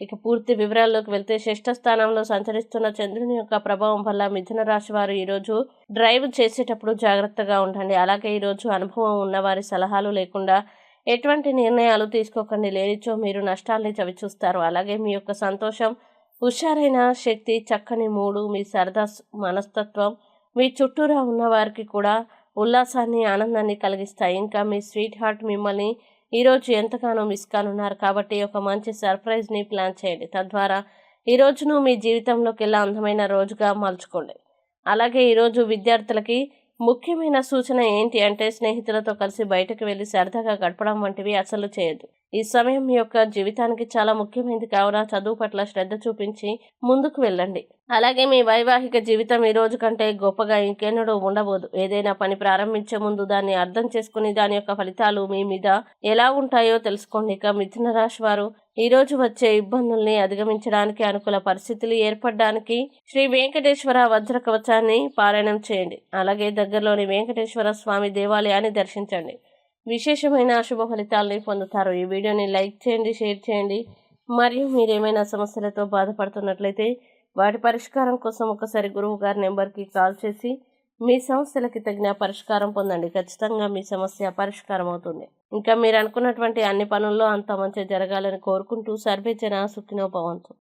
ఇక పూర్తి వివరాల్లోకి వెళ్తే షష్ఠ స్థానంలో సంచరిస్తున్న చంద్రుని యొక్క ప్రభావం వల్ల మిథున రాశి వారు ఈరోజు డ్రైవ్ చేసేటప్పుడు జాగ్రత్తగా ఉండండి. అలాగే ఈరోజు అనుభవం ఉన్న వారి సలహాలు లేకుండా ఎటువంటి నిర్ణయాలు తీసుకోకండి. లేనిచో మీరు నష్టాల్ని చవిచూస్తారు. అలాగే మీ యొక్క సంతోషం హుషారైన శక్తి చక్కని మూడు మీ సరదా మనస్తత్వం మీ చుట్టూరా ఉన్నవారికి కూడా ఉల్లాసాన్ని ఆనందాన్ని కలిగిస్తాయి. ఇంకా మీ స్వీట్ హార్ట్ మిమ్మల్ని ఈరోజు ఎంతగానో మిస్ కానున్నారు కాబట్టి ఒక మంచి సర్ప్రైజ్ని ప్లాన్ చేయండి. తద్వారా ఈ రోజును మీ జీవితంలోకి ఎలా అందమైన రోజుగా మలుచుకోండి. అలాగే ఈరోజు విద్యార్థులకి ముఖ్యమైన సూచన ఏంటి అంటే స్నేహితులతో కలిసి బయటకు వెళ్ళి సరదాగా గడపడం వంటివి అసలు చేయదు ఈ సమయం మీ యొక్క జీవితానికి చాలా ముఖ్యమైనది కావున చదువు పట్ల శ్రద్ధ చూపించి ముందుకు వెళ్ళండి. అలాగే మీ వైవాహిక జీవితం ఈ రోజు కంటే గొప్పగా ఇంకెన్నడూ ఉండబోదు. ఏదైనా పని ప్రారంభించే ముందు దాన్ని అర్థం చేసుకుని దాని యొక్క ఫలితాలు మీ మీద ఎలా ఉంటాయో తెలుసుకోండి. ఇక మిథున రాశి వారు ఈ రోజు వచ్చే ఇబ్బందుల్ని అధిగమించడానికి అనుకూల పరిస్థితులు ఏర్పడడానికి శ్రీ వెంకటేశ్వర వజ్ర కవచాన్ని పారాయణం చేయండి. అలాగే దగ్గరలోని వెంకటేశ్వర స్వామి దేవాలయాన్ని దర్శించండి. విశేషమైన శుభ ఫలితాలని పొందుతారు. ఈ వీడియోని లైక్ చేయండి షేర్ చేయండి. మరియు మీరు ఏమైనా సమస్యలతో బాధపడుతున్నట్లయితే వాటి పరిష్కారం కోసం ఒకసారి గురువు గారి నెంబర్కి కాల్ చేసి మీ సమస్యలకి తగిన పరిష్కారం పొందండి. ఖచ్చితంగా మీ సమస్య పరిష్కారం అవుతుంది ఇంకా మీరు అనుకున్నటువంటి అన్ని పనుల్లో అంత మంచి జరగాలని కోరుకుంటూ సర్వే జన సుఖినోభవంతు